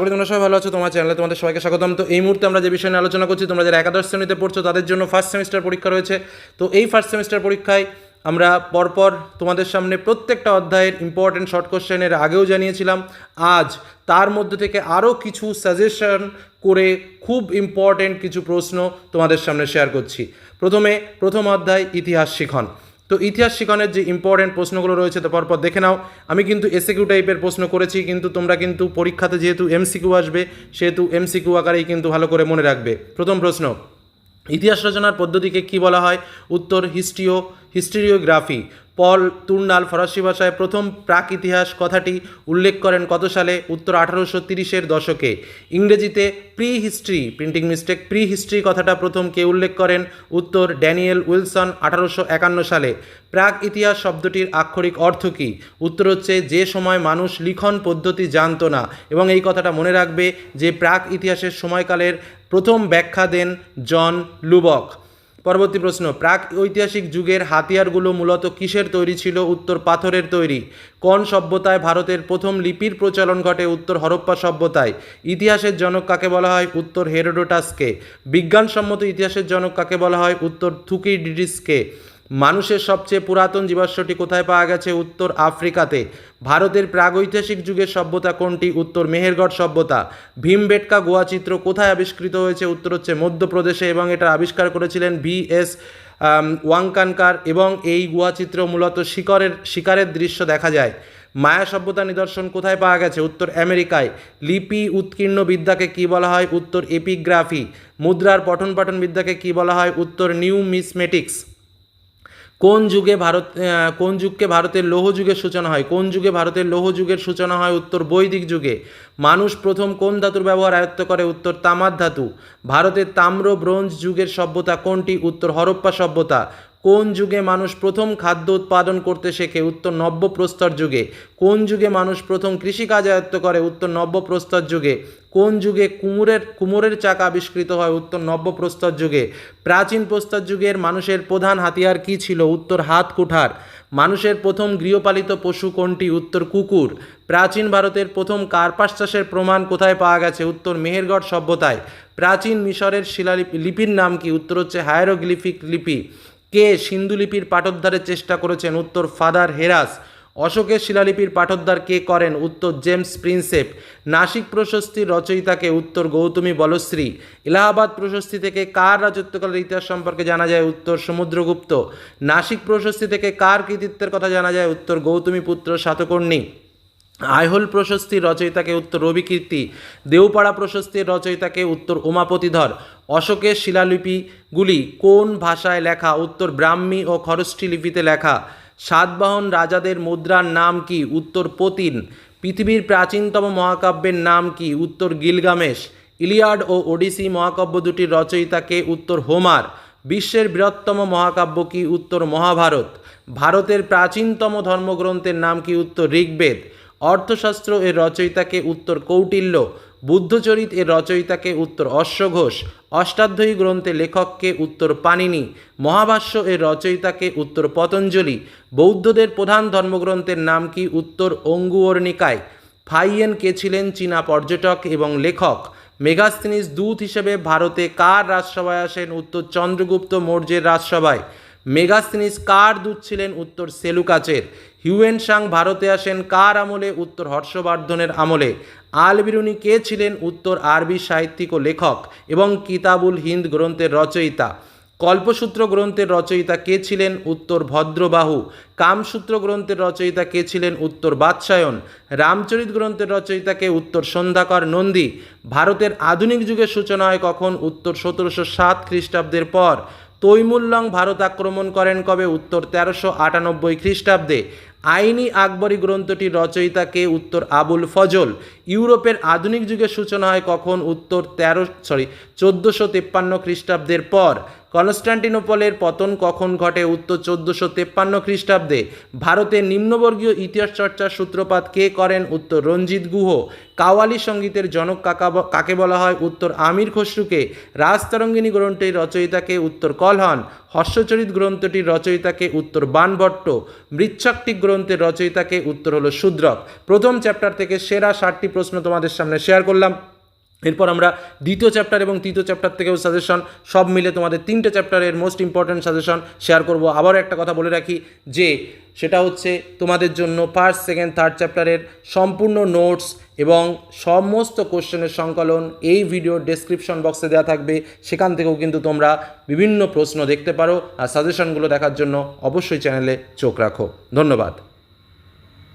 করি তোমরা সবাই ভালো আছো, তোমার চ্যানেলে তোমাদের সবাইকে স্বাগতম। তো এই মুহূর্তে আমরা যে বিষয় নিয়ে আলোচনা করছি, তোমরা যারা একাদশ শ্রেণীতে পড়ছো, তাদের জন্য ফার্স্ট সেমিস্টার পরীক্ষা রয়েছে। তো এই ফার্স্ট সেমিস্টার পরীক্ষায় আমরা পরপর তোমাদের সামনে প্রত্যেকটা অধ্যায়ের ইম্পর্টেন্ট শর্ট কোশ্চেনের আগেও জানিয়েছিলাম। আজ তার মধ্যে থেকে আরও কিছু সাজেশন করে খুব ইম্পর্টেন্ট কিছু প্রশ্ন তোমাদের সামনে শেয়ার করছি। প্রথমে প্রথম অধ্যায় ইতিহাস শিখন। তো ইতিহাস শিখনের যে ইম্পর্টেন্ট প্রশ্নগুলো রয়েছে, তো পরপর দেখে নাও। আমি কিন্তু এসএকিউ টাইপের প্রশ্ন করেছি, কিন্তু তোমরা কিন্তু পরীক্ষাতে যেহেতু এমসিকিউ আসবে, সেহেতু এমসিকিউ আকারেই কিন্তু ভালো করে মনে রাখবে। প্রথম প্রশ্ন, ইতিহাস রচনার পদ্ধতিকে কি বলা হয়? উত্তর, হিস্ট্রিও, হিস্ট্রিওগ্রাফি। পল তুর্নাল ফরাসি ভাষায় প্রথম প্রাক ইতিহাস কথাটি উল্লেখ করেন কত সালে? উত্তর আঠারোশো তিরিশের দশকে। ইংরেজিতে prehistory printing mistake prehistory কথাটা প্রথম কে উল্লেখ করেন? উত্তর ড্যানিয়েল উইলসন আঠারোশো একান্ন সালে। প্রাক ইতিহাস শব্দটির আক্ষরিক অর্থ কী? উত্তর হচ্ছে যে সময় মানুষ লিখন পদ্ধতি জানতো না এবং এই কথাটা মনে রাখবে যে প্রাক ইতিহাসের সময়কালের প্রথম ব্যাখ্যা দেন জন লুবক। পরবর্তী প্রশ্ন, প্রাক ঐতিহাসিক যুগের হাতিয়ারগুলো মূলত কিসের তৈরি ছিল? উত্তর, পাথরের তৈরি। কোন সভ্যতায় ভারতের প্রথম লিপির প্রচলন ঘটে? উত্তর, হরপ্পা সভ্যতায়। ইতিহাসের জনক কাকে বলা হয়? উত্তর, হেরোডোটাসকে। বিজ্ঞানসম্মত ইতিহাসের জনক কাকে বলা হয়? উত্তর, থুকিডিডিসকে। মানুষের সবচেয়ে পুরাতন জীবাশ্মটি কোথায় পাওয়া গেছে? উত্তর আফ্রিকাতে। ভারতের প্রাগৈতিহাসিক যুগের সভ্যতা কোনটি? উত্তর মেহেরগড় সভ্যতা। ভীমবেটকা গোয়া চিত্র কোথায় আবিষ্কৃত হয়েছে? উত্তর হচ্ছে মধ্যপ্রদেশে এবং এটা আবিষ্কার করেছিলেন ভি এস ওয়াংকানকার এবং এই গুহা চিত্র মূলত শিকারের শিকারের দৃশ্য দেখা যায়। মায়া সভ্যতা নিদর্শন কোথায় পাওয়া গেছে? উত্তর আমেরিকায়। লিপি উৎকীর্ণ বিদ্যাকে কি বলা হয়? উত্তর এপিগ্রাফি। মুদ্রার পঠন পাঠন বিদ্যাকে কি বলা হয়? উত্তর নিউ মিসমেটিক্স কোন যুগে ভারত কোন যুগকে ভারতের লৌহ যুগের সূচনা হয়? কোন যুগে ভারতের লৌহ যুগের সূচনা হয়? উত্তর বৈদিক যুগে। মানুষ প্রথম কোন ধাতুর ব্যবহার আয়ত্ত করে? উত্তর তামার ধাতু। ভারতের তাম্র ব্রোঞ্জ যুগের সভ্যতা কোনটি? উত্তর হরপ্পা সভ্যতা। কোন যুগে মানুষ প্রথম খাদ্য উৎপাদন করতে শেখে? উত্তর নব্য প্রস্তর যুগে। কোন যুগে মানুষ প্রথম কৃষিকাজ আয়ত্ত করে? উত্তর নব্যপ্রস্তর যুগে। কোন যুগে কুমোরের কুমোরের চাকা আবিষ্কৃত হয়? উত্তর নব্যপ্রস্তর যুগে। প্রাচীন প্রস্তর যুগের মানুষের প্রধান হাতিয়ার কী ছিল? উত্তর হাত কুঠার। মানুষের প্রথম গৃহপালিত পশু কোনটি? উত্তর কুকুর। প্রাচীন ভারতের প্রথম কার্পাস চাষের প্রমাণ কোথায় পাওয়া গেছে? উত্তর মেহেরগড় সভ্যতায়। প্রাচীন মিশরের শিলালিপি, লিপির নাম কি? উত্তর হচ্ছে হায়ারোগ্লিফিক লিপি। কে সিন্ধুলিপির পাঠোদ্ধারের চেষ্টা করেছেন উত্তর ফাদার হেরাস? অশোকের শিলালিপির পাঠোদ্ধার কে করেন? উত্তর জেমস প্রিন্সেপ। নাসিক প্রশস্তির রচয়িতাকে উত্তর গৌতমী বলশ্রী। এলাহাবাদ প্রশস্তি থেকে কার রাজত্বকালের ইতিহাস সম্পর্কে জানা যায় উত্তর সমুদ্রগুপ্ত? নাসিক প্রশস্তি থেকে কার কৃতিত্বের কথা জানা যায় উত্তর গৌতমী পুত্র সাতকর্ণী? আইহোল প্রশস্তির রচয়িতাকে উত্তর রবিকীর্তি। দেওপাড়া প্রশস্তির রচয়িতাকে উত্তর উমাপতিধর। অশোকের শিলালিপিগুলি কোন ভাষায় লেখা? উত্তর ব্রাহ্মী ও খরষ্ঠী লিপিতে লেখা। সাতবাহন রাজাদের মুদ্রার নাম কি? উত্তর পতিন। পৃথিবীর প্রাচীনতম মহাকাব্যের নাম কি? উত্তর গিলগামেশ। ইলিয়াড ও ওডিসি মহাকাব্য দুটির রচয়িতাকে উত্তর হোমার। বিশ্বের বৃহত্তম মহাকাব্য কি? উত্তর মহাভারত। ভারতের প্রাচীনতম ধর্মগ্রন্থের নাম কি? উত্তর ঋগ্বেদ। অর্থশাস্ত্র এর রচয়িতাকে উত্তর কৌটিল্য। বুদ্ধচরিত এর রচয়িতাকে উত্তর অশ্বঘোষ, অষ্টাধ্যায়ী গ্রন্থে লেখককে উত্তর পানিনি মহাভাষ্য এর রচয়িতাকে উত্তর পতঞ্জলি, বৌদ্ধদের প্রধান ধর্মগ্রন্থের নাম কি উত্তর অঙ্গুয়র্ণিকায় ফাইয়েন কে ছিলেন চীনা পর্যটক এবং লেখক, মেগাস্তিনিস দূত হিসেবে ভারতে কার রাজসভায় আসেন উত্তর চন্দ্রগুপ্ত মৌর্যের রাজসভায় মেগাস্তিনিস কার দূত ছিলেন উত্তর সেলুকাচের। হিউয়েন সাং ভারতে আসেন কার আমলে? উত্তর হর্ষবর্ধনের আমলে। আল বিরুনি কে ছিলেন? উত্তর আরবি সাহিত্যিক ও লেখক এবং কিতাবুল হিন্দ গ্রন্থের রচয়িতা। কল্পসূত্র গ্রন্থের রচয়িতা কে ছিলেন? উত্তর ভদ্রবাহু। কামসূত্র গ্রন্থের রচয়িতা কে ছিলেন? উত্তর বাৎসায়ন রামচরিত গ্রন্থের রচয়িতাকে উত্তর সন্ধ্যাকর নন্দী। ভারতের আধুনিক যুগের সূচনা হয় কখন? উত্তর সতেরোশো সাত খ্রিস্টাব্দের পর। তৈমুল্লং ভারত আক্রমণ করেন কবে? উত্তর তেরোশো আটানব্বই খ্রিস্টাব্দে। আইনি আকবরী গ্রন্থটির রচয়িতাকে উত্তর আবুল ফজল। ইউরোপের আধুনিক যুগের সূচনা হয় কখন? উত্তর তেরো সরি চোদ্দোশো তেপ্পান্ন খ্রিস্টাব্দের পর। কনস্ট্যান্টিনোপলের পতন কখন ঘটে? উত্তর চোদ্দোশো তেপ্পান্ন খ্রিস্টাব্দে। ভারতের নিম্নবর্গীয় ইতিহাস চর্চার সূত্রপাত কে করেন? উত্তর রঞ্জিত গুহ। কাওয়ালি সঙ্গীতের জনক কাকা কাকে বলা হয়? উত্তর আমির খসরুকে। রাজতরঙ্গিনী গ্রন্থটির রচয়িতাকে উত্তর কলহন। হর্ষচরিত গ্রন্থটির রচয়িতাকে উত্তর বানভট্ট। মৃচ্ছকটিক গ্রন্থের রচয়িতাকে উত্তর হলো শূদ্রক। প্রথম চ্যাপ্টার থেকে সেরা ষাটটি প্রশ্ন তোমাদের সামনে শেয়ার করলাম। এরপর আমরা দ্বিতীয় চ্যাপ্টার এবং তৃতীয় চ্যাপ্টার থেকেও সাজেশন সব মিলে তোমাদের তিনটে চ্যাপ্টারের মোস্ট ইম্পর্ট্যান্ট সাজেশন শেয়ার করব। আবারও একটা কথা বলে রাখি যে সেটা হচ্ছে তোমাদের জন্য ফার্স্ট সেকেন্ড থার্ড চ্যাপ্টারের সম্পূর্ণ নোটস এবং সমস্ত কোশ্চেনের সংকলন এই ভিডিওর ডেসক্রিপশন বক্সে দেওয়া থাকবে। সেখান থেকেও কিন্তু তোমরা বিভিন্ন প্রশ্ন দেখতে পারো। আর সাজেশনগুলো দেখার জন্য অবশ্যই চ্যানেলে চোখ রাখো। ধন্যবাদ।